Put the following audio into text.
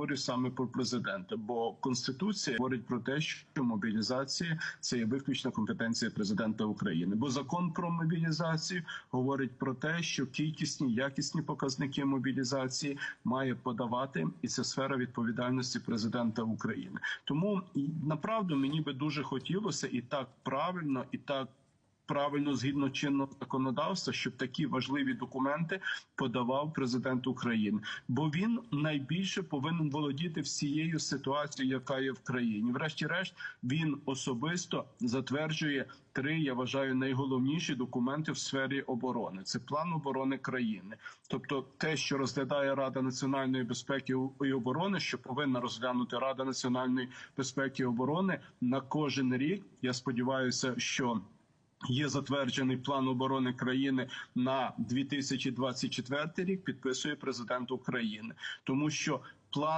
говорю саме про президента, бо конституція говорить про те, що мобілізація це є виключна компетенція президента України. Бо закон про мобілізацію говорить про те, що кількісні якісні показники мобілізації має подавати, і це сфера відповідальності президента України. Тому направду мені би дуже хотілося і так правильно, і так. Правильно згідно чинного законодавства, щоб такі важливі документи подавав президент України, бо він найбільше повинен володіти всією ситуацією, яка є в країні. Врешті-решт, він особисто затверджує три, я вважаю, найголовніші документи в сфері оборони. Це план оборони країни, тобто те, що розглядає Рада національної безпеки і оборони, що повинна розглянути Рада національної безпеки і оборони на кожен рік. Я сподіваюся, що Є затверджений план оборони країни на 2024 рік. Підписує президент України, тому що план.